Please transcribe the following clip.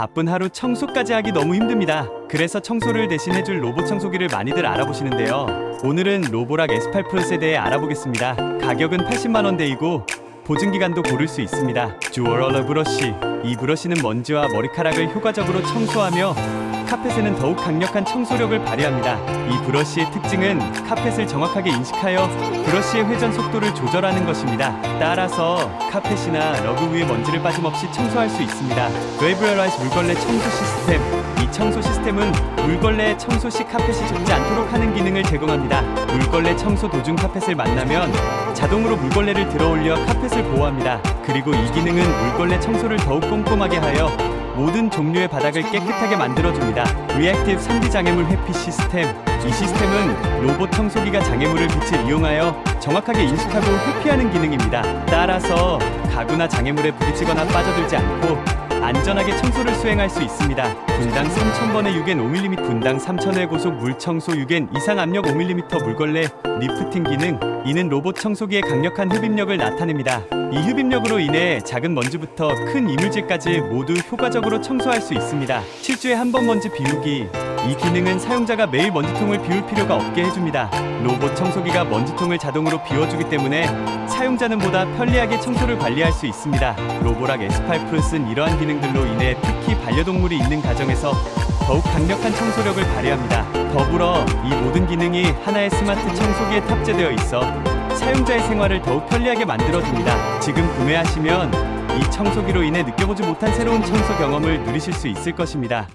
바쁜 하루 청소까지 하기 너무 힘듭니다. 그래서 청소를 대신 해줄 로봇 청소기를 많이들 알아보시는데요. 오늘은 로보락 S8 플러스에 대해 알아보겠습니다. 가격은 80만 원대이고 보증 기간도 고를 수 있습니다. 주얼얼러 브러쉬. 이 브러쉬는 먼지와 머리카락을 효과적으로 청소하며 카펫에는 더욱 강력한 청소력을 발휘합니다. 이 브러쉬의 특징은 카펫을 정확하게 인식하여 브러쉬의 회전 속도를 조절하는 것입니다. 따라서 카펫이나 러그 위에 먼지를 빠짐없이 청소할 수 있습니다. 웨이브러라이즈 물걸레 청소 시스템. 이 청소 시스템은 물걸레 청소 시 카펫이 젖지 않도록 하는 기능을 제공합니다. 물걸레 청소 도중 카펫을 만나면 자동으로 물걸레를 들어 올려 카펫을 보호합니다. 그리고 이 기능은 물걸레 청소를 더욱 꼼꼼하게 하여 모든 종류의 바닥을 깨끗하게 만들어줍니다. 리액티브 3D 장애물 회피 시스템. 이 시스템은 로봇 청소기가 장애물을 빛을 이용하여 정확하게 인식하고 회피하는 기능입니다. 따라서 가구나 장애물에 부딪히거나 빠져들지 않고 안전하게 청소를 수행할 수 있습니다. 분당 3,000번의 6엔 5mm, 분당 3,000회 고속 물 청소 6엔 이상 압력 5mm 물걸레 리프팅 기능. 이는 로봇 청소기의 강력한 흡입력을 나타냅니다. 이 흡입력으로 인해 작은 먼지부터 큰 이물질까지 모두 효과적으로 청소할 수 있습니다. 7주에 한 번 먼지 비우기. 이 기능은 사용자가 매일 먼지통을 비울 필요가 없게 해줍니다. 로봇 청소기가 먼지통을 자동으로 비워주기 때문에 사용자는 보다 편리하게 청소를 관리할 수 있습니다. 로보락 S8 플러스는 이러한 기능들로 인해 특히 반려동물이 있는 가정에서 더욱 강력한 청소력을 발휘합니다. 더불어 이 모든 기능이 하나의 스마트 청소기에 탑재되어 있어 사용자의 생활을 더욱 편리하게 만들어줍니다. 지금 구매하시면 이 청소기로 인해 느껴보지 못한 새로운 청소 경험을 누리실 수 있을 것입니다.